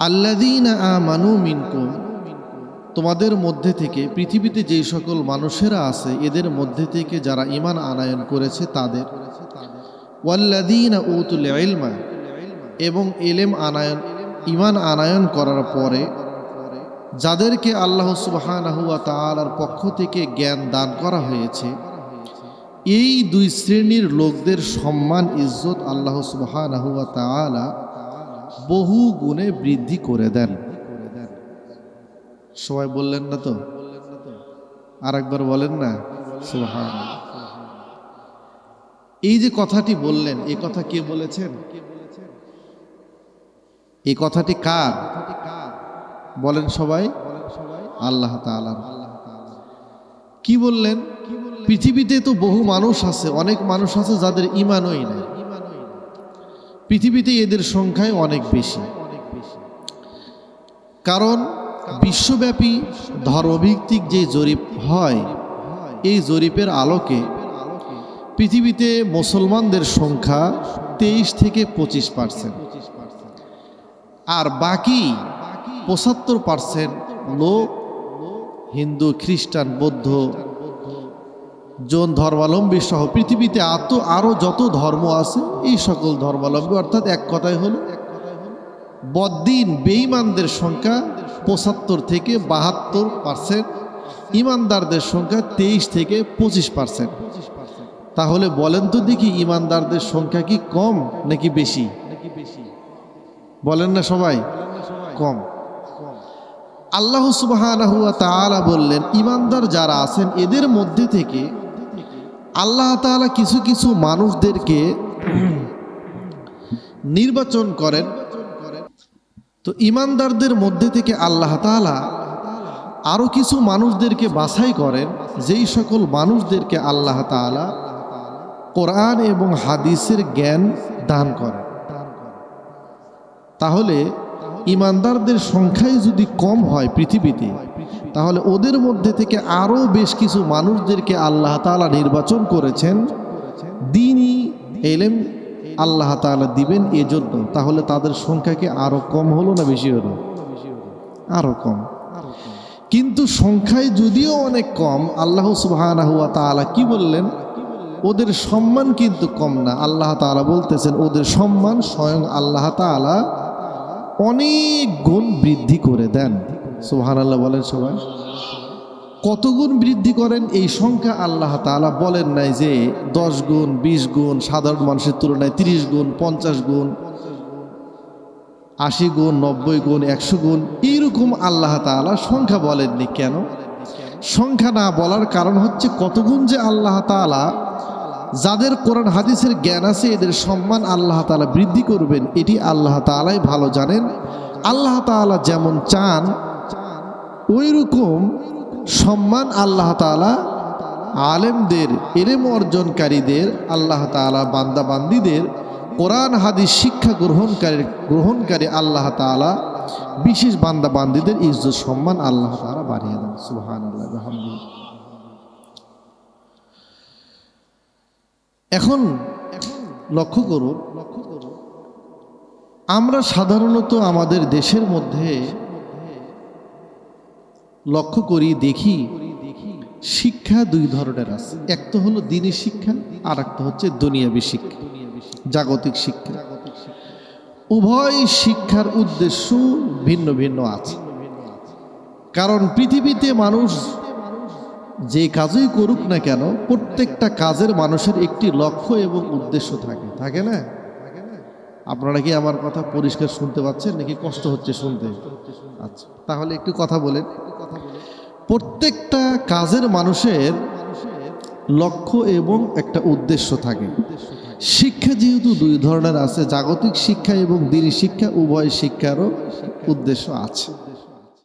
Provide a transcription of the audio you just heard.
আল্লাদিনা আমানু মিনকুম, তোমাদের মধ্যে থেকে পৃথিবীতে যেই সকল মানুষেরা আছে, এদের মধ্যে থেকে যারা ইমান আনায়ন করেছে, তাদের। ওয়াল্লাদিনা উতুল ইলমা, এবং এলেম আনায়ন ইমান আনায়ন করার পরে, যাদেরকে আল্লাহ তাআলার পক্ষ থেকে জ্ঞান দান করা হয়েছে, এই দুই শ্রেণির লোকদের সম্মান, ইজ্জত আল্লাহ তাআলা বহু গুণে বৃদ্ধি করে দেন। সবাই বললেন না তো? আর একবার বলেন না? এই যে কথাটি বললেন এই কথা কে বলেছেন? এই কথাটি কার? বলেন সবাই। আল্লাহ তাআলা। কি বললেন? পৃথিবীতে তো বহু মানুষ আছে, অনেক মানুষ আছে যাদের ইমানই নেই। পৃথিবীতে এদের সংখ্যায় অনেক বেশি। কারণ বিশ্বব্যাপী ধর্মভিত্তিক যে জরিপ হয়, এই জরিপের আলোকে পৃথিবীতে মুসলমানদের সংখ্যা তেইশ থেকে পঁচিশ পার্সেন্ট। আর বাকি পঁচাত্তর পার্সেন্ট লোক হিন্দু, খ্রিস্টান, বৌদ্ধ জন ধর্মাবলম্বী সহ পৃথিবীতে এত আরও যত ধর্ম আছে, এই সকল ধর্মাবলম্বী অর্থাৎ এক কথাই হলো, বদ্দিন বেঈমানদের সংখ্যা পঁচাত্তর থেকে বাহাত্তর পার্সেন্ট, ইমানদারদের সংখ্যা তেইশ থেকে পঁচিশ পার্সেন্ট। তাহলে বলেন তো দেখি ইমানদারদের সংখ্যা কি কম নাকি বেশি? বলেন না সবাই, কম। আল্লাহ ওয়া বললেন, ইমানদার যারা আছেন, এদের মধ্যে থেকে আল্লাহ তাআলা কিছু কিছু মানুষদেরকে নির্বাচন করেন। তো ইমানদারদের মধ্যে থেকে আল্লাহ তাআলা আরও কিছু মানুষদেরকে বাছাই করেন, যেই সকল মানুষদেরকে আল্লাহ তাআলা কোরআন এবং হাদিসের জ্ঞান দান করেন। তাহলে ইমানদারদের সংখ্যাই যদি কম হয় পৃথিবীতে তাহলে ওদের মধ্যে থেকে আরও বেশ কিছু মানুষদেরকে আল্লাহ তাআলা নির্বাচন করেছেন। দিনই এলেম আল্লাহ তাআলা দিবেন এজন্য। তাহলে তাদের সংখ্যা কি আরও কম হলো না বেশি হলো? আরও কম। কিন্তু সংখ্যায় যদিও অনেক কম, আল্লাহ তাআলা কি বললেন? ওদের সম্মান কিন্তু কম না। আল্লাহ তাআলা বলতেছেন, ওদের সম্মান স্বয়ং আল্লাহ তাআলা অনেক গুণ বৃদ্ধি করে দেন। সুবহান আল্লাহ বলেন সবাই। কত গুণ বৃদ্ধি করেন এই সংখ্যা আল্লাহ তাআলা বলেন নাই যে দশ গুণ, বিশ গুণ, সাধারণ মানুষের তুলনায় তিরিশ গুণ, পঞ্চাশ গুণ, আশি গুণ, নব্বই গুণ, একশো গুণ, এইরকম আল্লাহ তাআলা সংখ্যা বলেননি কেন? সংখ্যা না বলার কারণ হচ্ছে কত গুণ যে আল্লাহ তাআলা, যাদের কোরআন হাদিসের জ্ঞান আছে, এদের সম্মান আল্লাহ তাআলা বৃদ্ধি করবেন, এটি আল্লাহ তাআলাই ভালো জানেন। আল্লাহ তাআলা যেমন চান ওই রকম সম্মান আল্লাহ তাআলা আলেমদের, এলেম অর্জনকারীদের, আল্লাহ তাআলা বান্দাবান্দিদের, কোরআন, হাদিস, শিক্ষা গ্রহণকারী গ্রহণকারী আল্লাহ তাআলা বিশেষ বান্দা বান্দিদের ইজ্জত, সম্মান আল্লাহ তাআলা বাড়িয়ে দেন। সুবহানাল্লাহ আলহামদুলিল্লাহ এখন লক্ষ্য করুন, আমরা সাধারণত আমাদের দেশের মধ্যে লক্ষ্য করি দেখি শিক্ষা দুই ধরনের আছে। এক তো হলো দিনী শিক্ষা আর একটা হচ্ছে দুনিয়াবী শিক্ষা, জাগতিক শিক্ষা। উভয় শিক্ষার উদ্দেশ্য ভিন্ন ভিন্ন আছে। কারণ পৃথিবীতে মানুষ যে কাজই করুক না কেন, প্রত্যেকটা কাজের মানুষের একটি লক্ষ্য এবং উদ্দেশ্য থাকে। থাকে না? আপনারা কি আমার কথা পরিষ্কার শুনতে পাচ্ছেন নাকি কষ্ট হচ্ছে শুনতে? আচ্ছা তাহলে একটু কথা বলেন। প্রত্যেকটা কাজের মানুষের লক্ষ্য এবং একটা উদ্দেশ্য থাকে। শিক্ষা যেহেতু দুই ধরনের আছে, জাগতিক শিক্ষা এবং দিনী শিক্ষা, উভয় শিক্ষারও উদ্দেশ্য আছে।